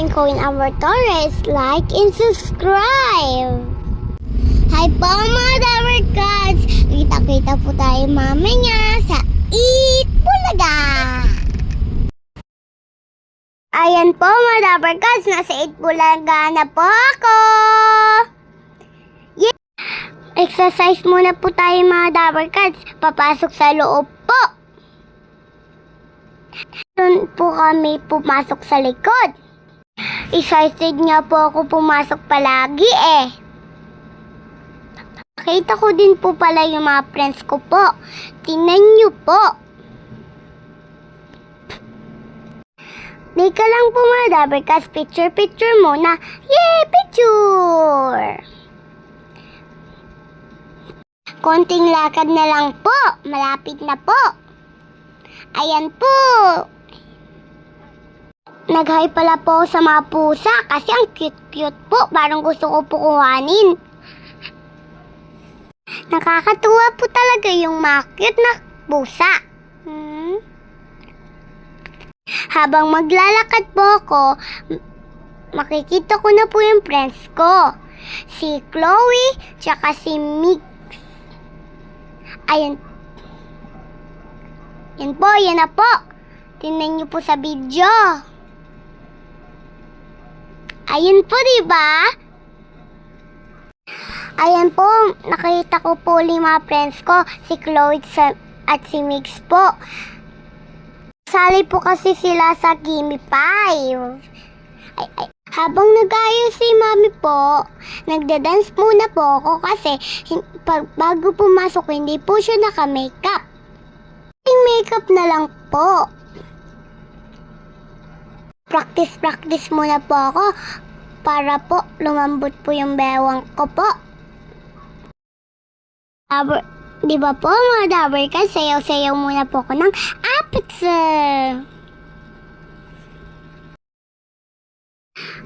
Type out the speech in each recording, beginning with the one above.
I'm Coin Amor Torres. Like and subscribe! Hi po mga Dabber Gods! Kita-kita po tayo mamaya sa Eat Bulaga! Ayan po mga Dabber Gods, nasa Eat Bulaga na po ako! Yeah. Exercise muna po tayo mga Dabber Gods. Papasok sa loob po. Doon po kami pumasok sa likod. Excited nga po ako pumasok palagi eh. Nakita ko din po pala yung mga friends ko po. Tingnan niyo po. Di ka lang po mga Dabbercats, picture-picture muna. Yay! Picture! Konting lakad na lang po. Malapit na po. Ayan po. Nag-hi pala po sa mga pusa kasi ang cute-cute po. Parang gusto ko po kuhanin. Nakakatuwa po talaga yung mga cute na pusa. Hmm? Habang maglalakad po ako, makikita ko na po yung friends ko. Si Chloe, tsaka si Mix. Ayan. Yan po, yan na po. Tingnan niyo po sa video. Ayun po, di ba? Ayan po, nakita ko po lima friends ko, si Chloe at si Mix po. Sali po kasi sila sa Gimme 5. Ay, ay. Habang nag-ayos si mami po, nagda-dance muna po ako kasi pag, bago pumasok hindi po siya naka-makeup. Yung makeup na lang po. Practice-practice muna po ako para po lumambot po yung bewang ko po. Aber, di ba po mga dabber ka, sayaw-sayaw muna po ako ng apatsa.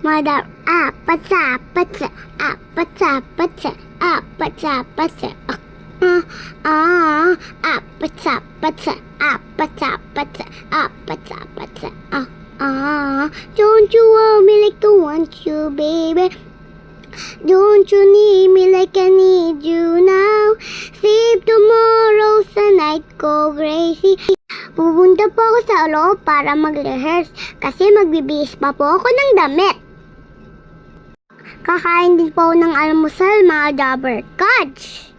Mga dab, apatsa, apatsa, apatsa, apatsa, apatsa, apatsa. Ah, ah, apatsa, apatsa, apatsa, apatsa, apatsa, apatsa. Ah, ah, don't you want me like I want you, baby? Don't you need me like I need you now? Save tomorrow sa night ko, Gracie. Pupunta po ako sa loob para mag-rehearse kasi magbibihis pa po ako ng damit. Kakain din po ng almusal, mga Jabber Catch.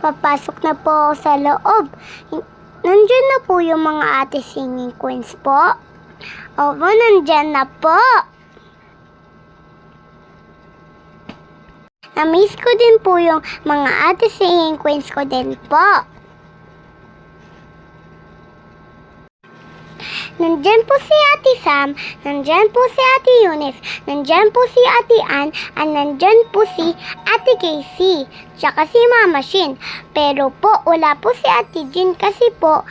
Papasok na po ako sa loob. Nandyan na po yung mga ate singing queens po. Opo, nandyan na po. Na-miss ko din po yung mga ate singing queens ko din po. Nandyan po si Ate Sam, nandyan po si Ate Eunice, nandyan po si Ate Ann, at nandyan po si Ate Casey, tsaka si Mama Shin. Pero po, wala po si Ate Jean kasi po,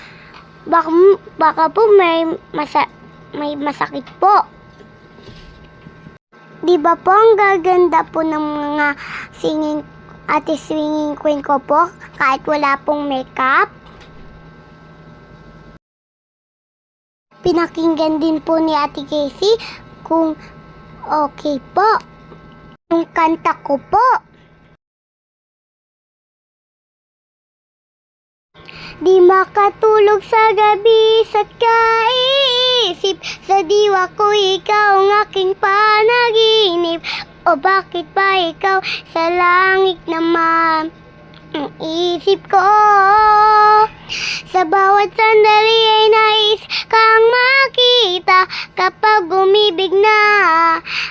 baka, baka po may, masa, may masakit po. Di ba po ang gaganda po ng mga singing, ate swinging queen ko po kahit wala pong makeup? Pinakinggan din po ni Ate Casey kung okay po. Yung kanta ko po. Di makatulog sa gabi sa kaisip Sa diwa ko ikaw ang aking panaginip O bakit ba ikaw sa langit naman ang isip ko Sa bawat sandali ay nais kang makita Kapag umibig na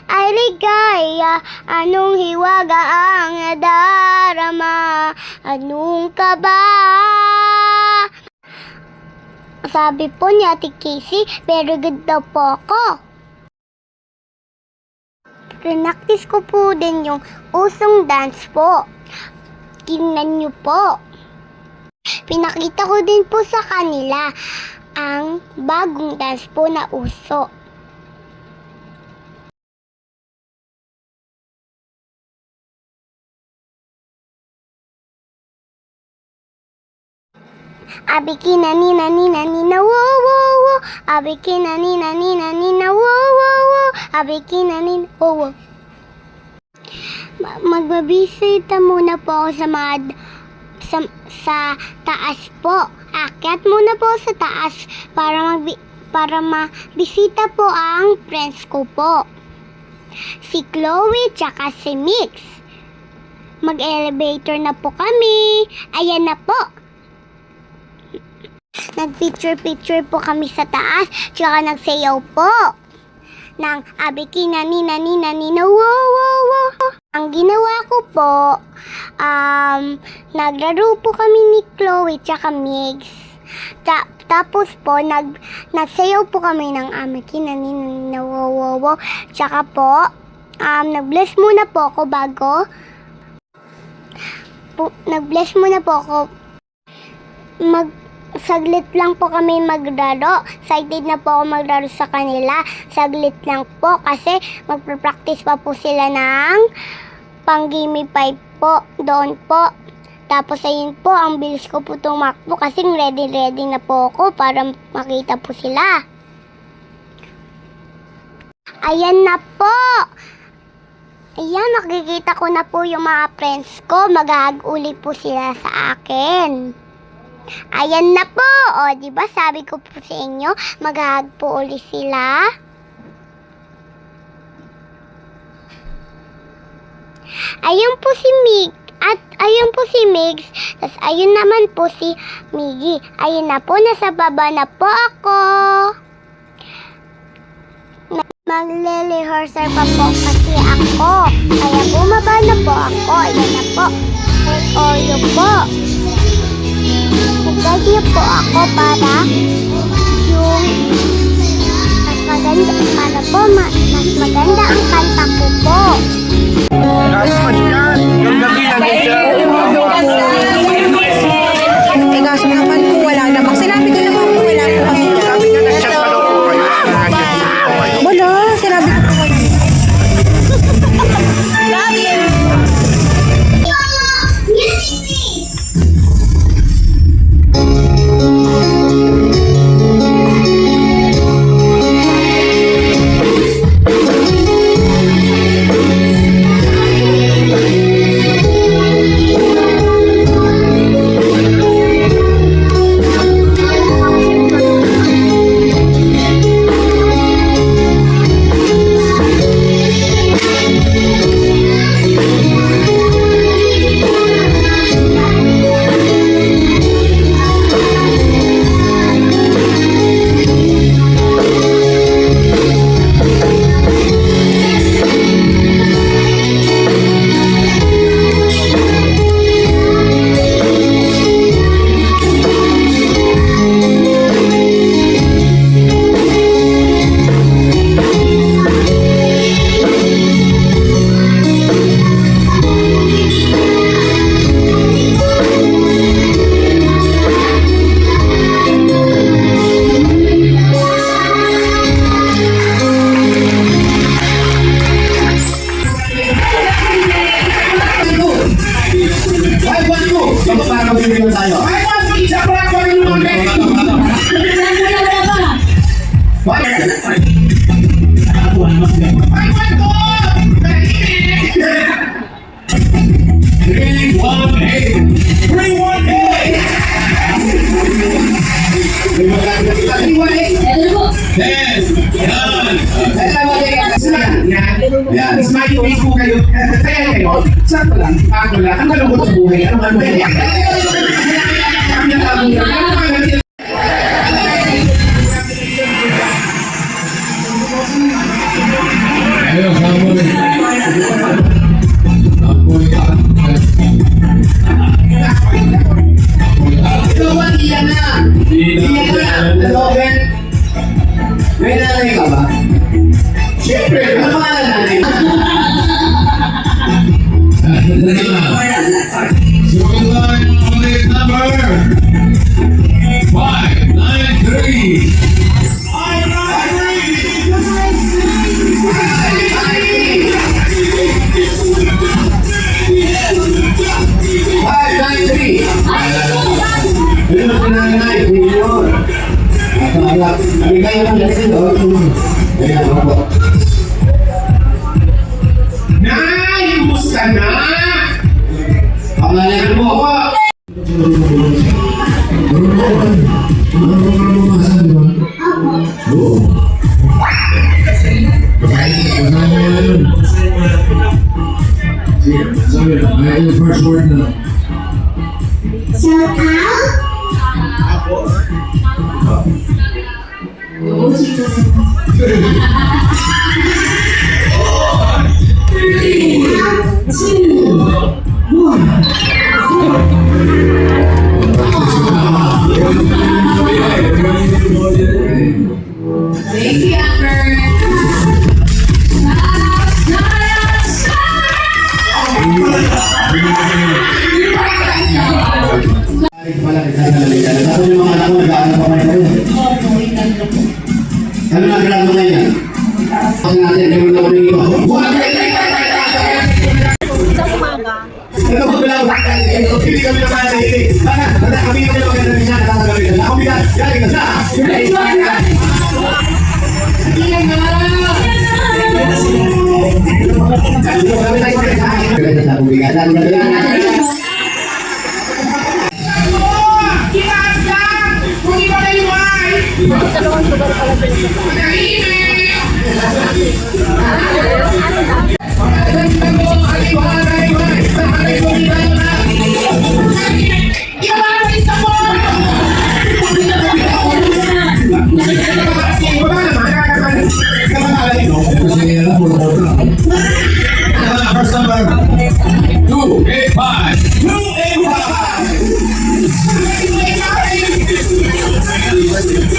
ay ligaya Anong hiwaga ang nadarama Anong kaba Sabi po ni Ate Casey, very good daw po ako. Pinaktis ko po din yung usong dance po. Tingnan niyo po. Pinakita ko din po sa kanila ang bagong dance po na uso. Abikina nina nina nina wo wo wo Abikina nina nina nina wo wo wo Abikina nina wo wo Ma- Magbabisita muna po ako sa mga sa, sa taas po. Akyat muna po sa taas para mag para mabisita po ang friends ko po. Si Chloe tsaka si Mix. Mag-elevator na po kami. Ayan na po. Nag-picture-picture po kami sa taas, tsaka nagsayaw po. Nang abiki na ni na ni na ni na wo wo wo. Ang ginawa ko po, um, naglaro po kami ni Chloe tsaka Migs. Ta- tapos po, nag, nagsayaw po kami ng amiki na ni na ni na wo wo wo. Tsaka po, um, nag-bless muna po ako bago. Po, nag-bless muna po ako mag saglit lang po kami maglaro. Excited na po ako maglaro sa kanila. Saglit lang po kasi magpa-practice pa po sila ng pang-gimme pipe po doon po. Tapos ayun po, ang bilis ko po tumakbo kasi ready ready na po ako para makita po sila. Ayan na po! Ayan, makikita ko na po yung mga friends ko. Maghahag uli po sila sa akin. Ayan na po. O, ba sabi ko po sa inyo, maghahag po uli sila. Ayun po si Mig. At ayun po si Migs. Tapos ayun naman po si Miggy. Ayun na po, nasa baba na po ako. Magle-rehearsal pa po kasi ako. Kaya bumaba na po ako. Ayan na po. Recordo po. Nag-ready po ako para yung mas maganda para po ma- mas maganda ang kanta ko po. Gasmas yan! Yung gabi nandun siya. Eh, kaso naman po, Three, one, eight. Three, one, eight. Three, one, eight. Ten. Yan. Yan. Yan. Smiley face po kayo. Kaya kayo. Sakto lang. Ako lang. Ang kalungkot sa buhay. Ano man ba? Ayo, assalamualaikum. Ito nanay, senior. At uh, bigay ang lesson doon. Kaya ako po. Nay, kumusta na? Pangalan mo ako. First word na. Three, two, one, four. First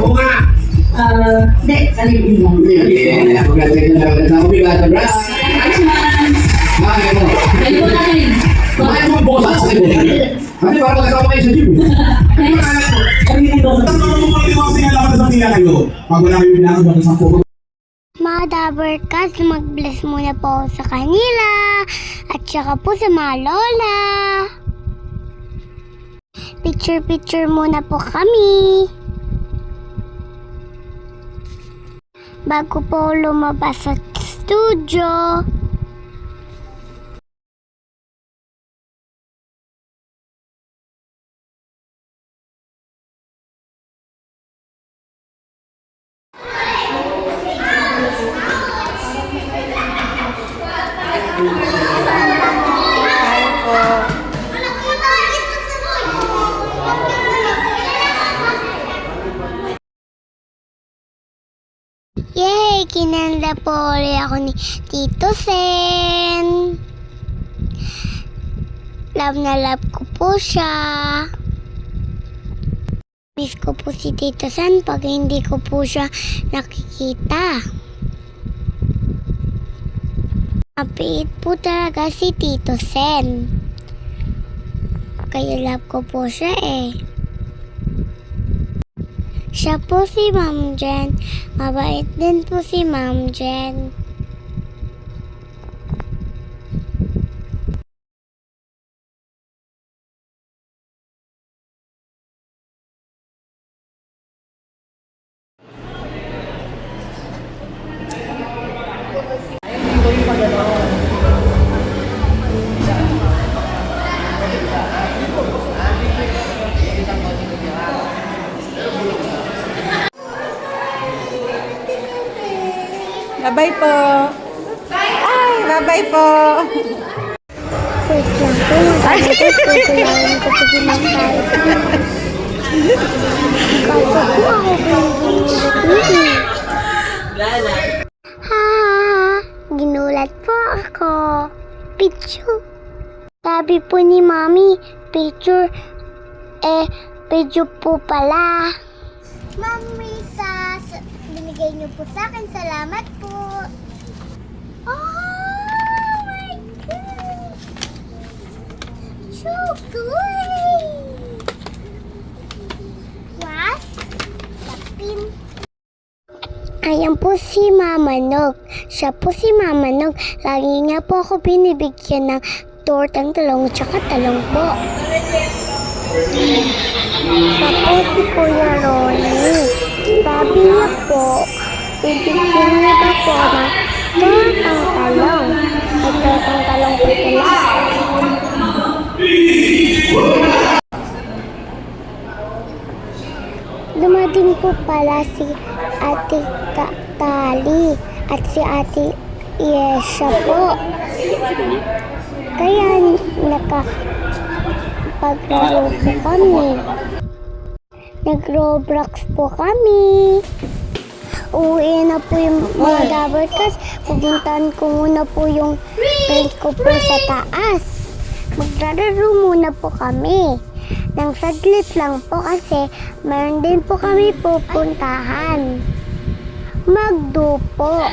Oo nga. Uh, hindi, alipin lang. Ayun po natin. Ano para kasama kayo sa gym? Tapos mga mumuli mga sinalaman sa pila kayo. Pag wala kayo binakabot sa mag-bless muna po ako sa kanila. At saka po sa mga lola. Picture-picture muna po kami. Bago po lumabas sa studio. Kinanda po ulit ako ni Tito Sen. Love na love ko po siya. Miss ko po si Tito Sen pag hindi ko po siya nakikita. Mapait po talaga si Tito Sen. Kaya love ko po siya eh. Siya po si Ma'am Jen. Mabait din po si Ma'am Jen. Bye-bye po. Ay, bye-bye po. Wait lang po, magkakatas ko ko po pinakain. Kaso po ako Ha, ginulat po ako. Picture. Sabi po ni Mami, picture, eh, video po pala. Ma'am Risa, sa- binigay niyo po sa akin. Salamat po. Oh my God! So good! Was? Lapin. Ayan po si Mama Nog. Siya po si Mama Nog. Lagi nga po ako binibigyan ng tortang talong tsaka talong po. Siya po si Kuya Ronnie. Sabi niya po, bibigyan niya daw po ng tortang talong. May tortang talong po sila. Dumating po pala si Ate Ta- Tali at si Ate Yesha po. Kaya nakapaglaro po kami. Nag-Roblox po kami. Uwi na po yung mga Dabber Cats. Pupuntahan ko muna po yung friends ko po sa taas. Maglalaro muna po kami. Nang saglit lang po kasi meron din po kami pupuntahan. Magdupo.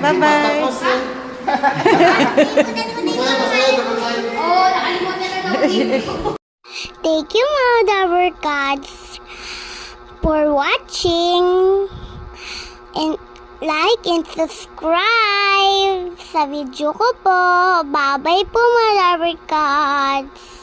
Bye-bye. Thank you mga Dabber Cats for watching. And like and subscribe sa video ko po. Bye-bye po mga Dabber Cats.